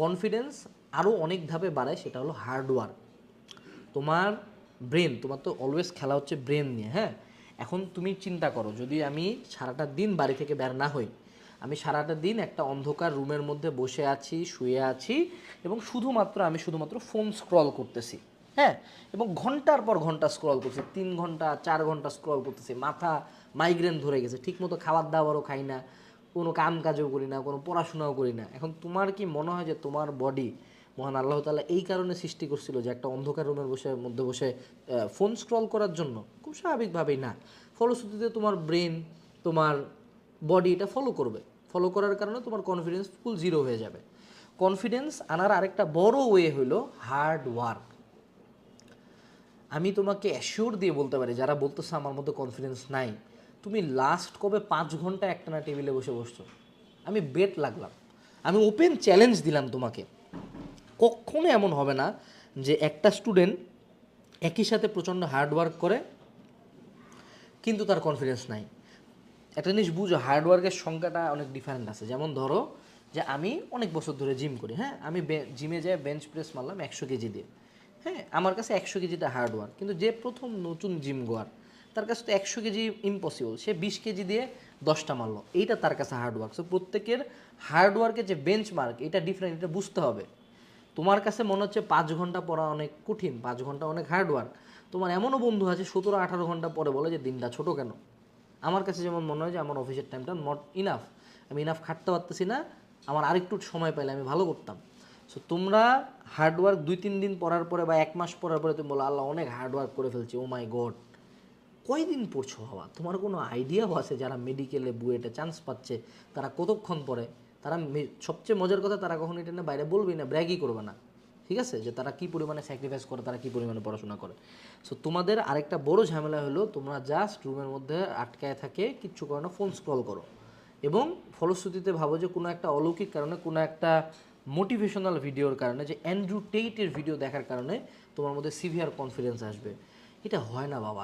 Confidence আরও অনেক ধাপে বাড়ায়, সেটা হলো হার্ডওয়ার্ক তোমার ব্রেন তোমার তো অলওয়েজ খেলা হচ্ছে ব্রেন নিয়ে হ্যাঁ? এখন তুমি চিন্তা করো, যদি আমি সারাটা দিন বাড়ি থেকে বের না হই, আমি সারাটা দিন একটা অন্ধকার রুমের মধ্যে বসে আছি, শুয়ে আছি, এবং শুধুমাত্র আমি শুধুমাত্র ফোন স্ক্রল করতেছি হ্যাঁ? এবং ঘণ্টার পর ঘণ্টা স্ক্রল করছি তিন ঘণ্টা, চার ঘণ্টা স্ক্রল করতেছি, মাথা মাইগ্রেন ধরে গেছে, ঠিকমতো খাবার দাবারও খাই না কোনো কাম কাজও করি না, কোনো পড়াশোনাও করি না। এখন তোমার কি মনে হয় যে তোমার বডি মহান আল্লাহ তালা এই কারণে সৃষ্টি করছিল যে একটা অন্ধকার রুমের বসে, মধ্যে বসে ফোন স্ক্রল করার জন্য? খুব স্বাভাবিকভাবেই না। ফলশ্রুতিতে তোমার ব্রেন তোমার বডি এটা ফলো করবে। ফলো করার কারণে তোমার কনফিডেন্স ফুল জিরো হয়ে যাবে। কনফিডেন্স আনার আরেকটা বড় ওয়ে হলো হার্ড ওয়ার্ক আমি তোমাকে অ্যাসিওর দিয়ে বলতে পারি, যারা বলতেছে আমার মধ্যে কনফিডেন্স নাই তুমি লাস্ট কবে পাঁচ ঘণ্টা একটানা টেবিলে বসে বসছো? আমি বেট লাগলাম। আমি ওপেন চ্যালেঞ্জ দিলাম তোমাকে। কখনো এমন হবে না যে একটা স্টুডেন্ট একই সাথে প্রচণ্ড হার্ডওয়ার্ক করে, কিন্তু তার কনফিডেন্স নাই। একটা জিনিস বুঝো হার্ডওয়ার্কের সংখ্যাটা অনেক ডিফারেন্ট আছে। যেমন ধরো যে আমি অনেক বছর ধরে জিম করি হ্যাঁ? আমি জিমে যাই বেঞ্চ প্রেস মারলাম একশো কেজি দিয়ে। হ্যাঁ? আমার কাছে একশো কেজিটা হার্ডওয়ার্ক কিন্তু যে প্রথম নতুন জিম গোয়ার তার কাছে তো একশো কেজি ইম্পসিবল সে বিশ কেজি দিয়ে দশটা মারলো। এইটা তার কাছে হার্ডওয়ার্ক সো প্রত্যেকের হার্ডওয়ার্কের যে বেঞ্চ মার্ক এটা ডিফারেন্ট এটা বুঝতে হবে। তোমার কাছে মনে হচ্ছে পাঁচ ঘণ্টা পড়া অনেক কঠিন, পাঁচ ঘণ্টা অনেক হার্ডওয়ার্ক তোমার এমনও বন্ধু আছে, সতেরো আঠারো ঘণ্টা পরে বলে যে, দিনটা ছোট কেন? আমার কাছে যেমন মনে হয় যে, আমার অফিসের টাইমটা নট ইনাফ আমি ইনাফ খাটতে পারতেছি না, আমার আরেকটু সময় পাইলে আমি ভালো করতাম। সো তোমরা হার্ডওয়ার্ক দুই, তিন দিন পড়ার পরে বা এক মাস পড়ার পরে তুমি বলো, আল্লাহ, অনেক হার্ডওয়ার্ক করে ফেলছি। ও মাই গড কয়দিন পড়ছো হওয়া তোমার কোনো আইডিয়াও আছে যারা মেডিকেলে বুয়েটে চান্স পাচ্ছে, তারা কতক্ষণ পরে তারা সবচেয়ে মজার কথা তারা কখনো এটা না বাইরে বলবেই না ব্র্যাগই করবে না। ঠিক আছে? যে তারা কি পরিমাণে স্যাক্রিফাইস করে, তারা কি পরিমাণে পড়াশোনা করে। সো তোমাদের আরেকটা বড় ঝামেলা হলো, তোমরা জাস্ট রুমের মধ্যে আটকায় থাকে, কিচ্ছু করো না ফোন স্ক্রল করো। এবং ফলশ্রুতিতে ভাবো যে কোনো একটা অলৌকিক কারণে, কোনো একটা মোটিভেশনাল ভিডিওর কারণে, যে অ্যান্ড্রু টেইটের ভিডিও দেখার কারণে তোমার মধ্যে সিভিয়ার কনফিডেন্স আসবে। এটা হয় না বাবা।